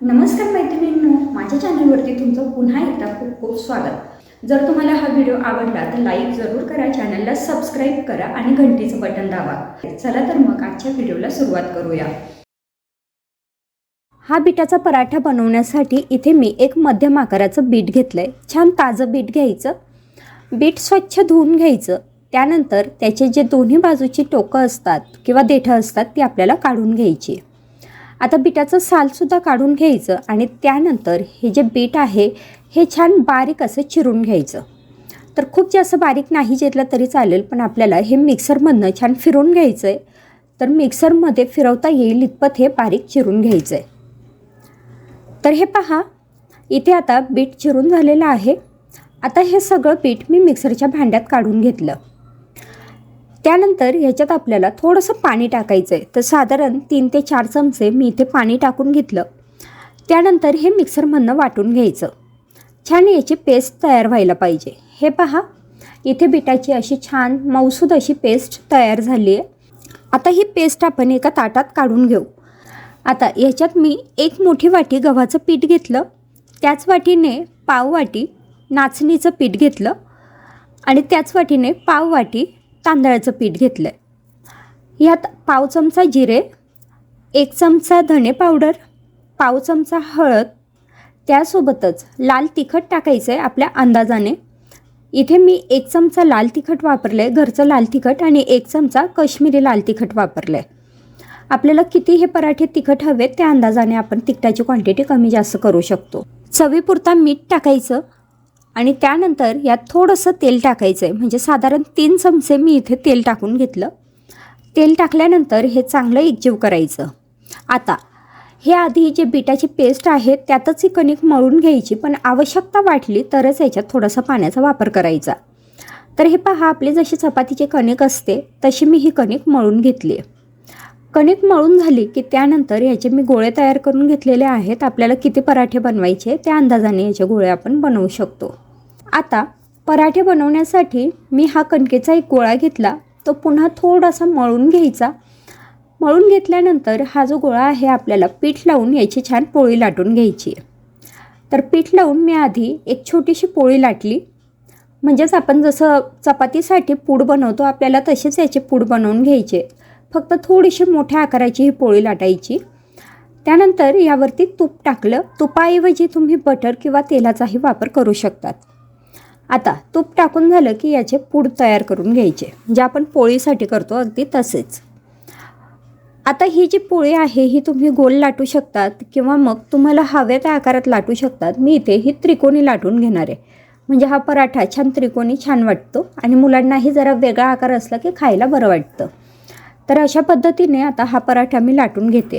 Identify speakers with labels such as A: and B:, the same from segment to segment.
A: नमस्कार मैत्रिणींनो माझ्या चॅनलवरती तुमचं पुन्हा एकदा खूप खूप स्वागत. जर तुम्हाला हा व्हिडिओ आवडला तर लाईक जरूर करा चॅनलला सबस्क्राईब करा आणि घंटीचं बटन दाबा. चला तर मग आजच्या व्हिडिओला सुरुवात करूया. हा बिटाचा पराठा बनवण्यासाठी इथे मी एक मध्यम आकाराचं बीट घेतलं आहे छान ताजं बीट घ्यायचं. बीट स्वच्छ धुवून घ्यायचं. त्यानंतर त्याचे जे दोन्ही बाजूची टोकं असतात किंवा देठं असतात ती आपल्याला काढून घ्यायची. आता बिटाचं सालसुद्धा काढून घ्यायचं आणि त्यानंतर हे जे बीट आहे हे छान बारीक असं चिरून घ्यायचं. तर खूप जास्त बारीक नाही घेतलं तरी चालेल पण आपल्याला हे मिक्सरमधनं छान फिरून घ्यायचं आहे तर मिक्सरमध्ये फिरवता येईल इतपत हे बारीक चिरून घ्यायचं आहे तर हे पहा इथे आता बीट चिरून झालेलं आहे. आता हे सगळं पीठ मी मिक्सरच्या भांड्यात काढून घेतलं. त्यानंतर ह्याच्यात आपल्याला थोडंसं पाणी टाकायचं आहे तर साधारण तीन ते चार चमचे मी इथे पाणी टाकून घेतलं. त्यानंतर हे मिक्सरमधनं वाटून घ्यायचं. छान याची पेस्ट तयार व्हायला पाहिजे. हे पहा इथे बिटाची अशी छान मौसूद अशी पेस्ट तयार झाली आहे. आता ही पेस्ट आपण एका ताटात काढून घेऊ. आता याच्यात मी एक मोठी वाटी गव्हाचं पीठ घेतलं. त्याच वाटीने पाव वाटी नाचणीचं पीठ घेतलं. आणि त्याच वाटीने पाव वाटी तांदळाचं पीठ घेतलं आहे यात पाव चमचा जिरे एक चमचा धणे पावडर पाव चमचा हळद त्यासोबतच लाल तिखट टाकायचं आहे आपल्या अंदाजाने. इथे मी एक चमचा लाल तिखट वापरलं आहे घरचं लाल तिखट आणि एक चमचा कश्मीरी लाल तिखट वापरलं आहे आपल्याला किती हे पराठे तिखट हवेत त्या अंदाजाने आपण तिखटाची क्वांटिटी कमी जास्त करू शकतो. चवीपुरता मीठ टाकायचं आणि त्यानंतर यात थोडंसं तेल टाकायचं आहे म्हणजे साधारण तीन चमचे मी इथे तेल टाकून घेतलं. तेल टाकल्यानंतर हे चांगलं एकजीव करायचं. आता हे आधी जे बिटाची पेस्ट आहे त्यातच ही कणिक मळून घ्यायची पण आवश्यकता वाटली तरच याच्यात थोडासा पाण्याचा वापर करायचा. तर हे पहा आपली जशी चपातीची कणिक असते तशी मी ही कणिक मळून घेतली आहे. कणिक मळून झाली की त्यानंतर याचे मी गोळे तयार करून घेतलेले आहेत. आपल्याला किती पराठे बनवायचे त्या अंदाजाने याचे गोळे आपण बनवू शकतो. आता पराठे बनवण्यासाठी मी हा कणकेचा एक गोळा घेतला. तो पुन्हा थोडासा मळून घ्यायचा. मळून घेतल्यानंतर हा जो गोळा आहे आपल्याला पीठ लावून याची छान पोळी लाटून घ्यायची तर पीठ लावून मी आधी एक छोटीशी पोळी लाटली. म्हणजेच आपण जसं चपातीसाठी पूड बनवतो आपल्याला तसेच याचे पूड बनवून घ्यायचे फक्त थोडीशी मोठ्या आकाराची ही पोळी लाटायची. त्यानंतर यावरती तूप टाकलं. तुपाऐवजी तुम्ही बटर किंवा तेलाचाही वापर करू शकतात. आता तूप टाकून झालं की याचे पूड तयार करून घ्यायचे जे आपण पोळीसाठी करतो अगदी तसेच. आता ही जी पोळी आहे ही तुम्ही गोल लाटू शकतात किंवा मग तुम्हाला हव्या त्या आकारात लाटू शकतात. मी इथे ही त्रिकोणी लाटून घेणार आहे. म्हणजे हा पराठा छान त्रिकोणी छान वाटतो आणि मुलांनाही जरा वेगळा आकार असला की खायला बरं वाटतं. तर अशा पद्धतीने आता हा पराठा मी लाटून घेते.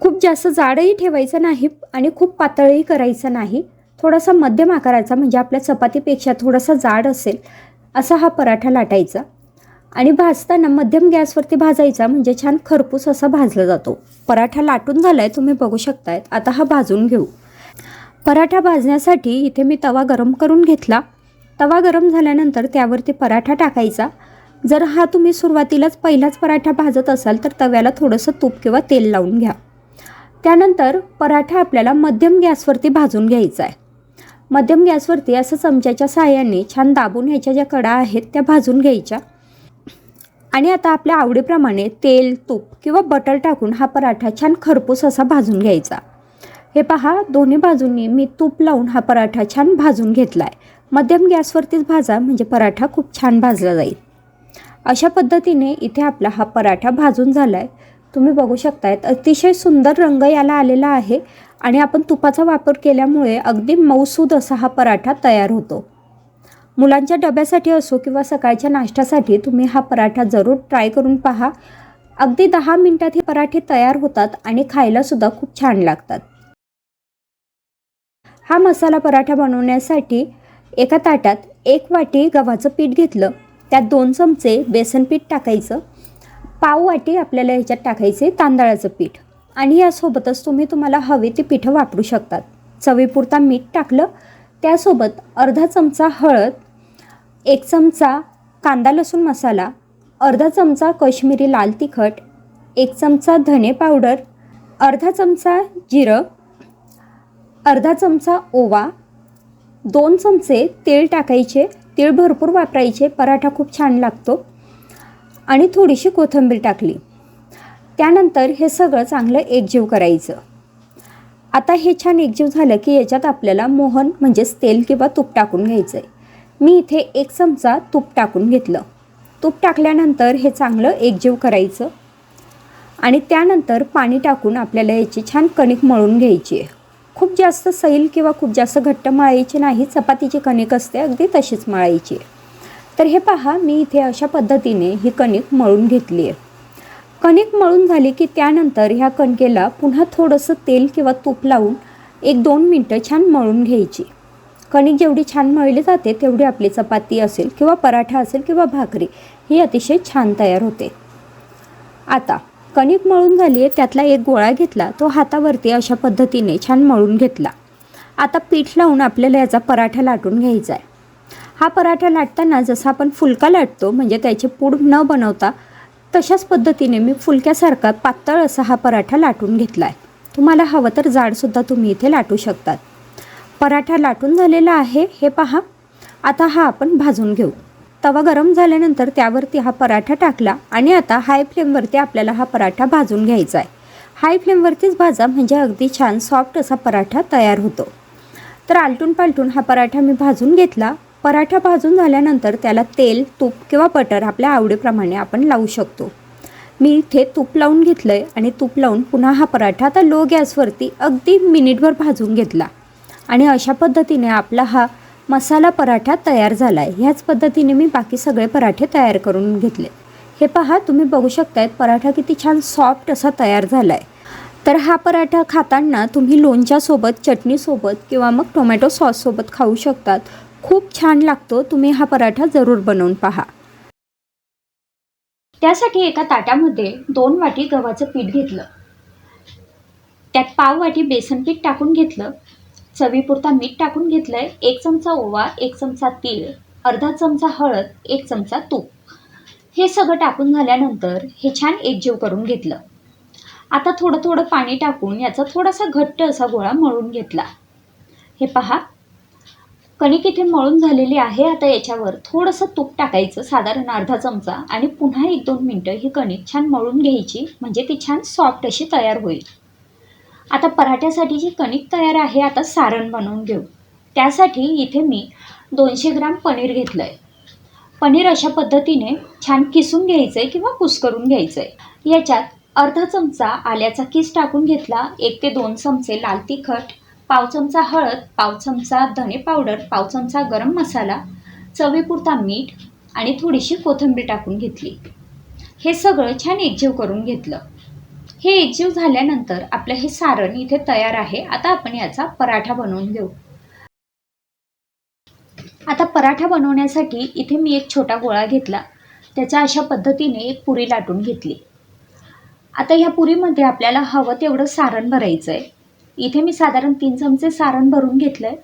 A: खूप जास्त जाडही ठेवायचं नाही आणि खूप पातळही करायचं नाही. थोडासा मध्यम आकाराचा म्हणजे आपल्या चपातीपेक्षा थोडासा जाड असेल असा हा पराठा लाटायचा. आणि भाजताना मध्यम गॅसवरती भाजायचा म्हणजे छान खरपूस असा भाजला जातो. पराठा लाटून झाला आहे तुम्ही बघू शकतायत. आता हा भाजून घेऊ. पराठा भाजण्यासाठी इथे मी तवा गरम करून घेतला. तवा गरम झाल्यानंतर त्यावरती पराठा टाकायचा. जर हा तुम्ही सुरुवातीलाच पहिलाच पराठा भाजत असाल तर तव्याला थोडंसं तूप किंवा तेल लावून घ्या. त्यानंतर पराठा आपल्याला मध्यम गॅसवरती भाजून घ्यायचा आहे. मध्यम गॅसवरती असं चमच्याच्या साहाय्याने छान दाबून ह्याच्या ज्या कडा आहेत त्या भाजून घ्यायच्या. आणि आता आपल्या आवडीप्रमाणे तेल तूप किंवा बटर टाकून हा पराठा छान खरपूस असा भाजून घ्यायचा. हे पहा दोन्ही बाजूंनी मी तूप लावून हा पराठा छान भाजून घेतला आहे मध्यम गॅसवरतीच भाजा म्हणजे पराठा खूप छान भाजला जाईल. अशा पद्धतीने इथे आपला हा पराठा भाजून झाला आहे तुम्ही बघू शकतायत अतिशय सुंदर रंग याला आलेला आहे. आणि आपण तुपाचा वापर केल्यामुळे अगदी मऊसूद असा हा पराठा तयार होतो. मुलांच्या डब्यासाठी असो किंवा सकाळच्या नाश्त्यासाठी तुम्ही हा पराठा जरूर ट्राय करून पहा. अगदी दहा मिनटात हे पराठे तयार होतात आणि खायलासुद्धा खूप छान लागतात. हा मसाला पराठा बनवण्यासाठी एका ताटात एक वाटी गव्हाचं पीठ घेतलं. त्यात दोन चमचे बेसन पीठ टाकायचं. पाव वाटी आपल्याला ह्याच्यात टाकायचे तांदळाचं पीठ. आणि यासोबतच तुम्ही तुम्हाला हवे ते पिठं वापरू शकतात. चवीपुरता मीठ टाकलं त्यासोबत अर्धा चमचा हळद एक चमचा कांदा लसूण मसाला अर्धा चमचा कश्मीरी लाल तिखट एक चमचा धने पावडर अर्धा चमचा जिरं अर्धा चमचा ओवा दोन चमचे तेल टाकायचे. तेल भरपूर वापरायचे पराठा खूप छान लागतो. आणि थोडीशी कोथिंबीर टाकली. त्यानंतर हे सगळं चांगलं एकजीव करायचं. आता हे छान एकजीव झालं की याच्यात आपल्याला मोहन म्हणजेच तेल किंवा तूप टाकून घ्यायचं आहे मी इथे एक चमचा तूप टाकून घेतलं. तूप टाकल्यानंतर हे चांगलं एकजीव करायचं. आणि त्यानंतर पाणी टाकून आपल्याला याची छान कणिक मळून घ्यायची आहे. खूप जास्त सैल किंवा खूप जास्त घट्ट मळायची नाही चपातीची कणिक असते अगदी तशीच मळायची आहे. तर हे पहा मी इथे अशा पद्धतीने ही कणिक मळून घेतली आहे. कणिक मळून झाली की त्यानंतर ह्या कणकेला पुन्हा थोडंसं तेल किंवा तूप लावून एक दोन मिनटं छान मळून घ्यायची. कणिक जेवढी छान मळली जाते तेवढी आपली चपाती असेल किंवा पराठा असेल किंवा भाकरी ही अतिशय छान तयार होते. आता कणिक मळून झाली आहे त्यातला एक गोळा घेतला तो हातावरती अशा पद्धतीने छान मळून घेतला. आता पीठ लावून आपल्याला याचा पराठा लाटून घ्यायचा आहे हा पराठा लाटताना जसा आपण फुलका लाटतो म्हणजे त्याचे पूड न बनवता तशाच पद्धतीने मी फुलक्यासारखा पातळ असा हा पराठा लाटून घेतला आहे तुम्हाला हवं तर जाडसुद्धा तुम्ही इथे लाटू शकतात. पराठा लाटून झालेला आहे हे पहा. आता हा आपण भाजून घेऊ. तवा गरम झाल्यानंतर त्यावरती हा पराठा टाकला आणि आता हाय फ्लेमवरती आपल्याला हा पराठा भाजून घ्यायचा आहे हाय फ्लेमवरतीच भाजा म्हणजे अगदी छान सॉफ्ट असा पराठा तयार होतो. तर आलटून पालटून हा पराठा मी भाजून घेतला. पराठा भाजून झाल्यानंतर त्याला तेल तूप किंवा बटर आपल्या आवडीप्रमाणे आपण लावू शकतो. मी इथे तूप लावून घेतलं आहे आणि तूप लावून पुन्हा हा पराठा आता लो गॅसवरती अगदी मिनिटभर भाजून घेतला. आणि अशा पद्धतीने आपला हा मसाला पराठा तयार झाला आहे ह्याच पद्धतीने मी बाकी सगळे पराठे तयार करून घेतले. हे पहा तुम्ही बघू शकतायत पराठा किती छान सॉफ्ट असा तयार झाला आहे तर हा पराठा खाताना तुम्ही लोणच्यासोबत चटणीसोबत किंवा मग टोमॅटो सॉससोबत खाऊ शकतात. खूप छान लागतो. तुम्ही हा पराठा जरूर बनवून पहा. त्यासाठी एका ताटामध्ये दोन वाटी गव्हाचं पीठ घेतलं. त्यात पाव वाटी बेसन पीठ टाकून घेतलं. चवीपुरता मीठ टाकून घेतलंय. एक चमचा ओवा एक चमचा तीळ अर्धा चमचा हळद एक चमचा तूप. हे सगळं टाकून झाल्यानंतर हे छान एकजीव करून घेतलं. आता थोडं थोडं पाणी टाकून याचा थोडासा घट्ट असा गोळा मळून घेतला. हे पहा कणिक इथे मळून झालेली आहे. आता याच्यावर थोडंसं तूप टाकायचं साधारण अर्धा चमचा. आणि पुन्हा एक दोन मिनटं ही कणिक छान मळून घ्यायची. म्हणजे ती छान सॉफ्ट अशी तयार होईल. आता पराठ्यासाठी जी कणिक तयार आहे आता सारण बनवून घेऊ. त्यासाठी इथे मी दोनशे ग्राम पनीर घेतलं आहे पनीर अशा पद्धतीने छान किसून घ्यायचं आहे किंवा कुस्करून घ्यायचं आहे याच्यात अर्धा चमचा आल्याचा किस टाकून घेतला एक ते दोन चमचे लाल तिखट पाव चमचा हळद पाव चमचा धने पावडर पाव चमचा गरम मसाला चवीपुरता मीठ आणि थोडीशी कोथिंबीर टाकून घेतली. हे सगळं छान एकजीव करून घेतलं. हे एकजीव झाल्यानंतर आपलं हे सारण इथे तयार आहे. आता आपण याचा पराठा बनवून घेऊ. आता पराठा बनवण्यासाठी इथे मी एक छोटा गोळा घेतला. त्याच्या अशा पद्धतीने एक पुरी लाटून घेतली. आता ह्या पुरीमध्ये आपल्याला हवं तेवढं सारण भरायचं आहे इथे मी साधारण तीन चमचे सारण भरून घेतलं आहे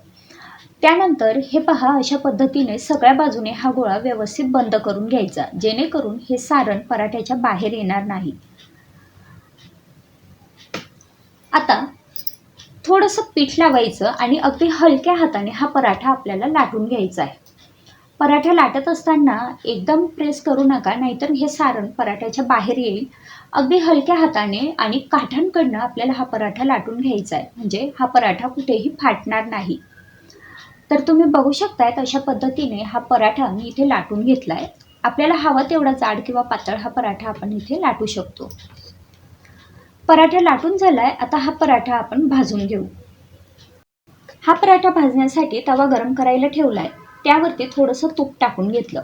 A: त्यानंतर हे पहा अशा पद्धतीने सगळ्या बाजूने हा गोळा व्यवस्थित बंद करून घ्यायचा जेणेकरून हे सारण पराठ्याच्या बाहेर येणार नाही. आता थोडंसं पीठ लावायचं आणि अगदी हलक्या हाताने हा पराठा आपल्याला लाटून घ्यायचा आहे. पराठा लाटत असताना एकदम प्रेस करू नका नाहीतर हे सारण पराठ्याच्या बाहेर येईल. अगदी हलक्या हाताने आणि काठांकडनं आपल्याला हा पराठा लाटून घ्यायचा आहे. म्हणजे हा पराठा कुठेही फाटणार नाही. तर तुम्ही बघू शकतायत अशा पद्धतीने हा पराठा मी इथे लाटून घेतला आहे आपल्याला हवा तेवढा जाड किंवा पातळ हा पराठा आपण इथे लाटू शकतो. पराठा लाटून झालाय आता हा पराठा आपण भाजून घेऊ. हा पराठा भाजण्यासाठी तवा गरम करायला ठेवलाय. त्यावरती थोडंसं तूप टाकून घेतलं.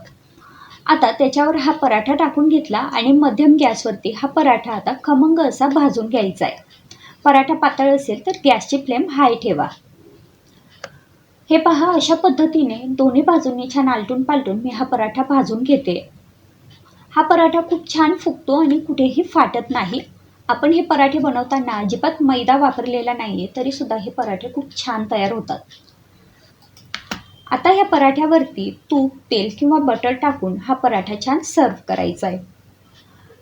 A: आता त्याच्यावर हा पराठा टाकून घेतला आणि मध्यम गॅसवरती हा पराठा आता खमंग असा भाजून घ्यायचा आहे. पराठा पातळ असेल तर गॅसची फ्लेम हाय ठेवा. हे पहा अशा पद्धतीने दोन्ही बाजूंनी छान आलटून पालटून मी हा पराठा भाजून घेते. हा पराठा खूप छान फुगतो आणि कुठेही फाटत नाही. आपण हे पराठे बनवताना अजिबात मैदा वापरलेला नाही आहे तरीसुद्धा हे पराठे खूप छान तयार होतात. आता ह्या पराठ्यावरती तूप तेल किंवा बटर टाकून हा पराठा छान सर्व करायचा आहे.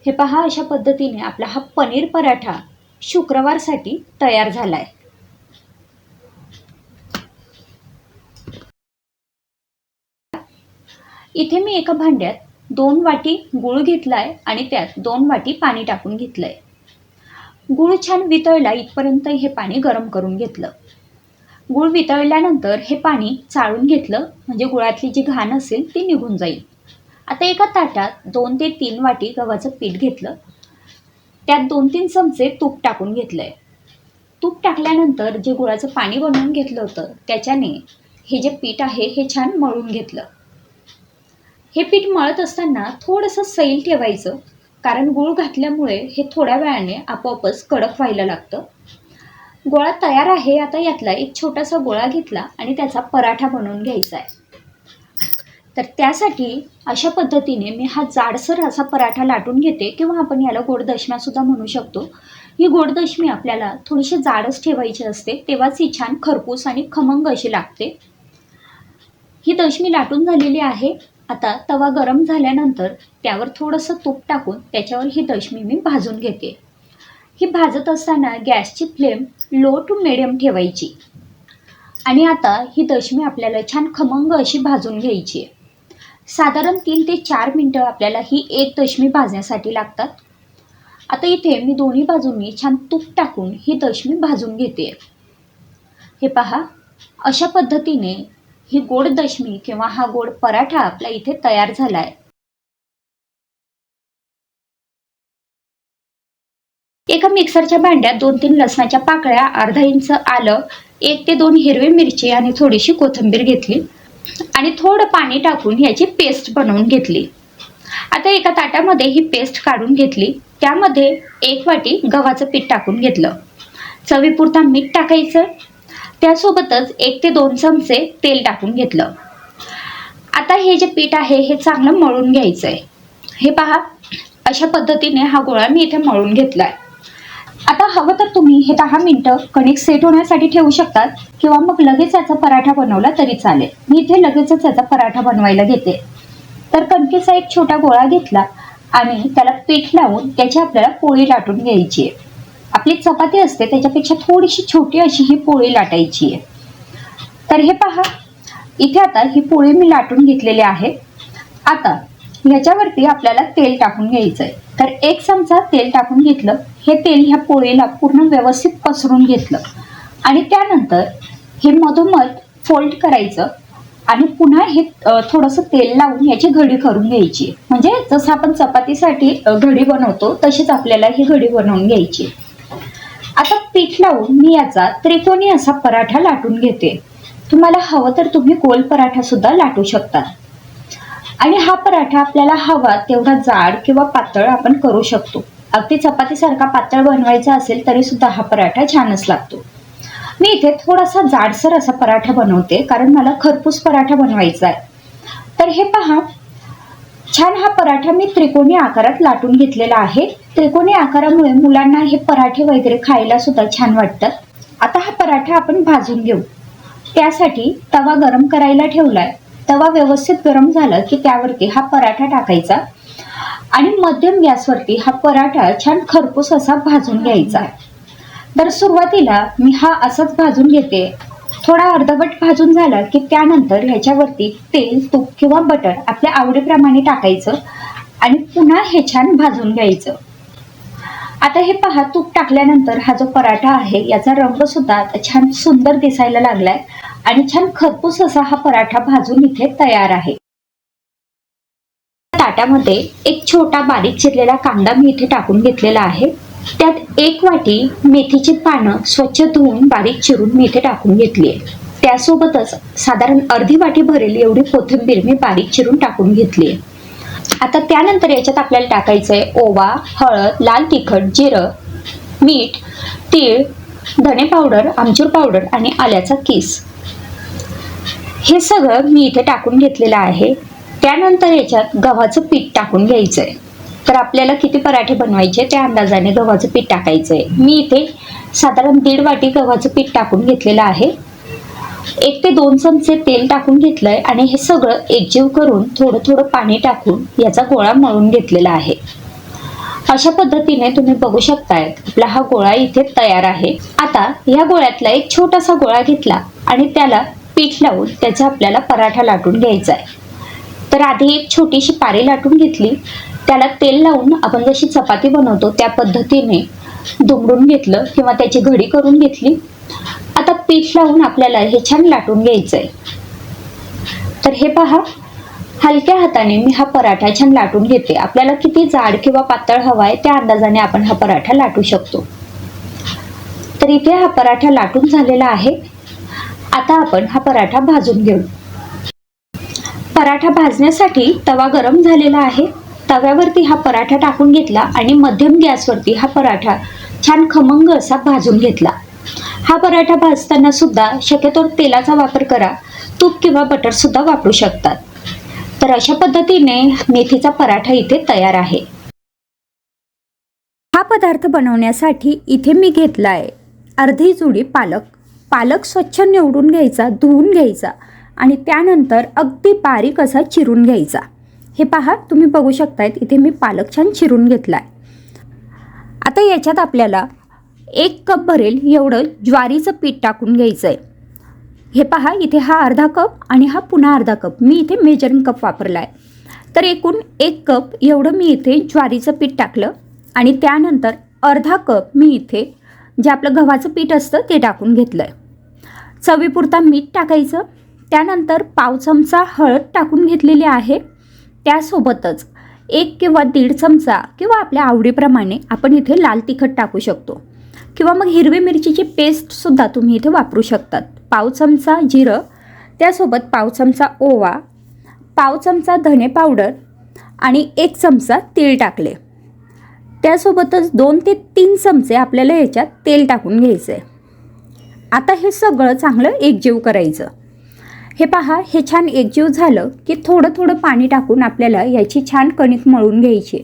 A: हे पहा अशा पद्धतीने आपला हा पनीर पराठा शुक्रवारसाठी तयार झाला आहे इथे मी एका भांड्यात दोन वाटी गूळ घेतला आहे आणि त्यात दोन वाटी पाणी टाकून घेतलं आहे गूळ छान वितळला इथपर्यंत हे पाणी गरम करून घेतलं. गूळ वितळल्यानंतर हे पाणी चाळून घेतलं म्हणजे गुळातली जी घाण असेल ती निघून जाईल. आता एका ताटात दोन ते तीन वाटी गव्हाचं पीठ घेतलं. त्यात दोन तीन चमचे तूप टाकून घेतलंय. तूप टाकल्यानंतर जे गुळाचं पाणी बनवून घेतलं होतं त्याच्याने हे जे पीठ आहे हे छान मळून घेतलं. हे पीठ मळत असताना थोडंसं सैल ठेवायचं कारण गूळ घातल्यामुळे हे थोड्या वेळाने आपोआपच कडक व्हायला लागतं. गोळा तयार आहे. आता यातला एक छोटासा गोळा घेतला आणि त्याचा पराठा बनवून घ्यायचा आहे. तर त्यासाठी अशा पद्धतीने मी हा जाडसर असा पराठा लाटून घेते किंवा आपण याला गोडदशम्यासुद्धा म्हणू शकतो. ही गोडदशमी आपल्याला थोडीशी जाडच ठेवायची असते तेव्हाच ही छान खरपूस आणि खमंग अशी लागते. ही दशमी लाटून झालेली आहे. आता तवा गरम झाल्यानंतर त्यावर थोडंसं तूप टाकून त्याच्यावर ही दशमी मी भाजून घेते. ही भाजत असताना गॅसची फ्लेम लो टू मिडियम ठेवायची. आणि आता ही दशमी आपल्याला छान खमंग अशी भाजून घ्यायची आहे. साधारण तीन ते चार मिनटं आपल्याला ही एक दशमी भाजण्यासाठी लागतात. आता इथे मी दोन्ही बाजूंनी छान तूप टाकून ही दशमी भाजून घेते. हे पहा अशा पद्धतीने ही गोड दशमी किंवा हा गोड पराठा आपला इथे तयार झाला आहे एका मिक्सरच्या भांड्यात दोन तीन लसणाच्या पाकळ्या अर्धा इंच आलं एक ते दोन हिरवी मिरची आणि थोडीशी कोथिंबीर घेतली आणि थोडं पाणी टाकून याची पेस्ट बनवून घेतली. आता एका ताटामध्ये ही पेस्ट काढून घेतली. त्यामध्ये एक वाटी गव्हाचं पीठ टाकून घेतलं. चवीपुरता मीठ टाकायचं. त्यासोबतच एक ते दोन चमचे तेल टाकून घेतलं. आता हे जे पीठ आहे हे चांगलं मळून घ्यायचं आहे हे पहा अशा पद्धतीने हा गोळा मी इथे मळून घेतला आहे आता हवं तर तुम्ही हे दहा मिनटं कणिक सेट होण्यासाठी ठेवू शकतात किंवा मग लगेच याचा पराठा बनवला तरी चालेल. मी इथे लगेचच याचा पराठा बनवायला घेते. तर कणकेचा एक छोटा गोळा घेतला आणि त्याला पीठ लावून त्याची आपल्याला पोळी लाटून घ्यायची आहे. आपली चपाती असते त्याच्यापेक्षा थोडीशी छोटी अशी ही पोळी लाटायची आहे. तर हे पहा इथे आता ही पोळी मी लाटून घेतलेली आहे. आता ह्याच्यावरती आपल्याला तेल टाकून घ्यायचं आहे तर एक चमचा तेल टाकून घेतलं हे तेल ह्या पोळीला पूर्ण व्यवस्थित पसरून घेतलं. आणि त्यानंतर हे मधोमध फोल्ड करायचं आणि पुन्हा हे थोडंसं तेल लावून याची घडी करून घ्यायची. म्हणजे जसं आपण चपातीसाठी घडी बनवतो तशीच आपल्याला ही घडी बनवून घ्यायची. आता पीठ लावून मी याचा त्रिकोणी असा पराठा लाटून घेते. तुम्हाला हवं तर तुम्ही गोल पराठा सुद्धा लाटू शकता. आणि हा पराठा आपल्याला हवा तेवढा जाड किंवा पातळ आपण करू शकतो. अगदी चपातीसारखा पातळ बनवायचा असेल तरी सुद्धा हा पराठा छानच लागतो. मी इथे थोडासा जाडसर असा पराठा बनवते कारण मला खरपूस पराठा बनवायचा आहे तर हे पहा छान हा पराठा मी त्रिकोणी आकारात लाटून घेतलेला आहे. त्रिकोणी आकारामुळे मुलांना हे पराठे वगैरे खायला सुद्धा छान वाटतात आता हा पराठा आपण भाजून घेऊ. त्यासाठी तवा गरम करायला ठेवलाय. तवा व्यवस्थित गरम झाला की त्यावरती हा पराठा टाकायचा. आणि मध्यम गॅसवरती हा पराठा छान खरपूस असा भाजून घ्यायचा. तर सुरुवातीला मी हा असाच भाजून घेते. थोडा अर्धवट भाजून झाला की त्यानंतर ह्याच्यावरती तेल तूप किंवा बटर आपल्या आवडीप्रमाणे टाकायचं आणि पुन्हा हे छान भाजून घ्यायचं. आता हे पहा तूप टाकल्यानंतर हा जो पराठा आहे याचा रंग सुद्धा छान सुंदर दिसायला लागलाय आणि छान खरपूस असा हा पराठा भाजून इथे तयार आहे. ताटामध्ये एक छोटा बारीक चिरलेला कांदा मी इथे टाकून घेतलेला आहे. त्यात एक वाटी मेथीची पानं स्वच्छ धुवून बारीक चिरून मी इथे टाकून घेतली आहे. त्यासोबतच साधारण अर्धी वाटी भरेल एवढी कोथिंबीर मी बारीक चिरून टाकून घेतली आहे. आता त्यानंतर याच्यात आपल्याला टाकायचं आहे ओवा हळद लाल तिखट जिरं मीठ तीळ धणे पावडर आमचूर पावडर आणि आल्याचा किस. हे सगळं मी इथे टाकून घेतलेलं आहे. त्यानंतर याच्यात गव्हाचं पीठ टाकून घ्यायचं आहे तर आपल्याला किती पराठे बनवायचे त्या अंदाजाने गव्हाचं पीठ टाकायचं आहे मी इथे साधारण दीड वाटी गव्हाचं पीठ टाकून घेतलेलं आहे. एक ते दोन चमचे तेल टाकून घेतलंय आणि हे सगळं एकजीव करून थोडं थोडं पाणी टाकून याचा गोळा मळून घेतलेला आहे. अशा पद्धतीने तुम्ही बघू शकताय आपला हा गोळा इथे तयार आहे. आता या गोळ्यातला एक छोटासा गोळा घेतला आणि त्याला पीठ लावून त्याचा आपल्याला पराठा लाटून घ्यायचा आहे तर आधी एक छोटीशी पारी लाटून घेतली. त्याला तेल लावून आपण जशी चपाती बनवतो त्या पद्धतीने दुमडून घेतलं किंवा त्याची घडी करून घेतली. आता पीठ लावून आपल्याला हे छान लाटून घ्यायचंय. तर हे पहा हलक्या हाताने मी हा पराठा छान लाटून घेते. आपल्याला किती जाड किंवा पातळ हवा आहे त्या अंदाजाने आपण हा पराठा लाटू शकतो. तर इथे हा पराठा लाटून झालेला आहे. आता आपण हा पराठा भाजून घेऊ. पराठा भाजण्यासाठी तवा गरम झालेला आहे. तव्यावरती हा पराठा टाकून घेतला आणि मध्यम गॅसवरती हा पराठा छान खमंग असा भाजून घेतला. हा पराठा भाजताना सुद्धा शक्यतो तेलाचा वापर करा. तूप किंवा बटर सुद्धा वापरू शकतात. तर अशा पद्धतीने मेथीचा पराठा इथे तयार आहे. हा पदार्थ बनवण्यासाठी इथे मी घेतला आहे अर्धी जुडी पालक. पालक स्वच्छ निवडून घ्यायचा धुवून घ्यायचा. आणि त्यानंतर अगदी बारीक असा चिरून घ्यायचा. हे पहा तुम्ही बघू शकतायत इथे मी पालक छान चिरून घेतला आहे आता याच्यात आपल्याला एक कप भरेल एवढं ज्वारीचं पीठ टाकून घ्यायचं आहे हे पहा इथे हा अर्धा कप आणि हा पुन्हा अर्धा कप. मी इथे मेजरिंग कप वापरला आहे तर एकूण एक कप एवढं मी इथे ज्वारीचं पीठ टाकलं आणि त्यानंतर अर्धा कप मी इथे जे आपलं गव्हाचं पीठ असतं ते टाकून घेतलं आहे चवीपुरता मीठ टाकायचं त्यानंतर पाव चमचा हळद टाकून घेतलेली आहे. त्यासोबतच एक किंवा दीड चमचा किंवा आपल्या आवडीप्रमाणे आपण इथे लाल तिखट टाकू शकतो. किंवा मग हिरवी मिरचीची पेस्टसुद्धा तुम्ही इथे वापरू शकतात. पाव चमचा जिरं त्यासोबत पाव चमचा ओवा पाव चमचा धने पावडर आणि एक चमचा तीळ टाकले. त्यासोबतच दोन ते तीन चमचे आपल्याला याच्यात तेल टाकून घ्यायचं आहे आता हे सगळं चांगलं एकजीव करायचं. हे पहा हे छान एकजीव झालं की थोडं थोडं पाणी टाकून आपल्याला याची छान कणिक मळून घ्यायची.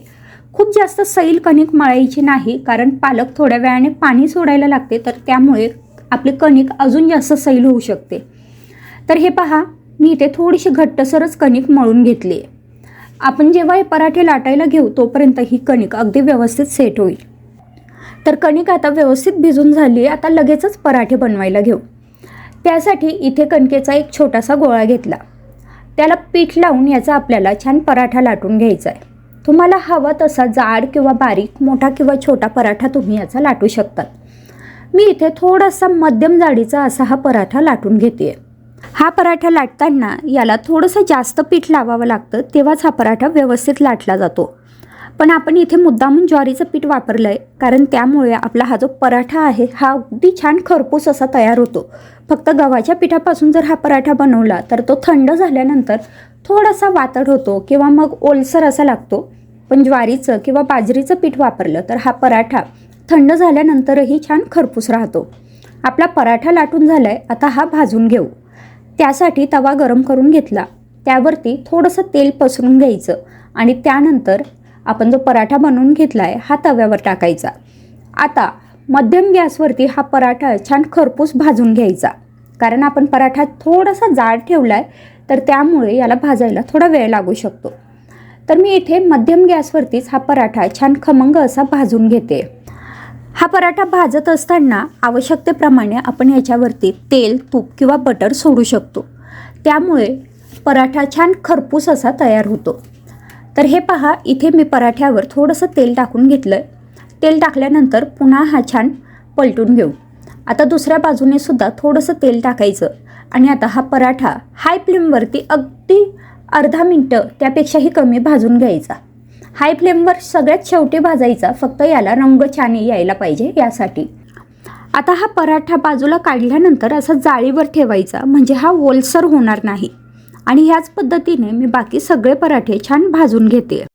A: खूप जास्त सैल कणिक मळायची नाही कारण पालक थोड्या वेळाने पाणी सोडायला लागते तर त्यामुळे आपली कणिक अजून जास्त सैल होऊ शकते. तर हे पहा मी इथे थोडीशी घट्टसरच कणिक मळून घेतली आहे आपण जेव्हा हे पराठे लाटायला घेऊ तोपर्यंत ही कणिक अगदी व्यवस्थित सेट होईल. तर कणिक आता व्यवस्थित भिजून झाली आहे आता लगेचच पराठे बनवायला घेऊ. त्यासाठी इथे कणकेचा एक छोटासा गोळा घेतला. त्याला पीठ लावून याचा आपल्याला छान पराठा लाटून घ्यायचा आहे तुम्हाला हवा तसा जाड किंवा बारीक मोठा किंवा छोटा पराठा तुम्ही याचा लाटू शकतात. मी इथे थोडासा मध्यम जाडीचा असा हा पराठा लाटून घेते हा पराठा लाटताना याला थोडंसं जास्त पीठ लावावं लागतं तेव्हाच हा पराठा व्यवस्थित लाटला जातो. पण आपण इथे मुद्दामून ज्वारीचं पीठ वापरलं आहे कारण त्यामुळे आपला हा जो पराठा आहे हा अगदी छान खरपूस असा तयार होतो. फक्त गव्हाच्या पिठापासून जर हा पराठा बनवला तर तो थंड झाल्यानंतर थोडासा वातड होतो किंवा मग ओलसर असा लागतो. पण ज्वारीचं किंवा बाजरीचं पीठ वापरलं तर हा पराठा थंड झाल्यानंतरही छान खरपूस राहतो. आपला पराठा लाटून झाला आहे आता हा भाजून घेऊ. त्यासाठी तवा गरम करून घेतला. त्यावरती थोडंसं तेल पसरून घ्यायचं आणि त्यानंतर आपण जो पराठा बनवून घेतला आहे हा तव्यावर टाकायचा. आता मध्यम गॅसवरती हा पराठा छान खरपूस भाजून घ्यायचा. कारण आपण पराठा थोडासा जाड ठेवला आहे तर त्यामुळे याला भाजायला थोडा वेळ लागू शकतो. तर मी इथे मध्यम गॅसवरतीच हा पराठा छान खमंग असा भाजून घेते. हा पराठा भाजत असताना आवश्यकतेप्रमाणे आपण याच्यावरती तेल तूप किंवा बटर सोडू शकतो. त्यामुळे पराठा छान खरपूस असा तयार होतो. तर हे पहा इथे मी पराठ्यावर थोडंसं तेल टाकून घेतलं आहे तेल टाकल्यानंतर पुन्हा हा छान पलटून घेऊ. आता दुसऱ्या बाजूने सुद्धा थोडंसं तेल टाकायचं. आणि आता हा पराठा हाय फ्लेमवरती अगदी अर्धा मिनटं त्यापेक्षाही कमी भाजून घ्यायचा. हाय फ्लेमवर सगळ्यात शेवटी भाजायचा फक्त याला रंग छान यायला पाहिजे यासाठी. आता हा पराठा बाजूला काढल्यानंतर असा जाळीवर ठेवायचा म्हणजे हा ओलसर होणार नाही. आणि ह्याच पद्धतीने मी बाकी सगळे पराठे छान भाजून घेते.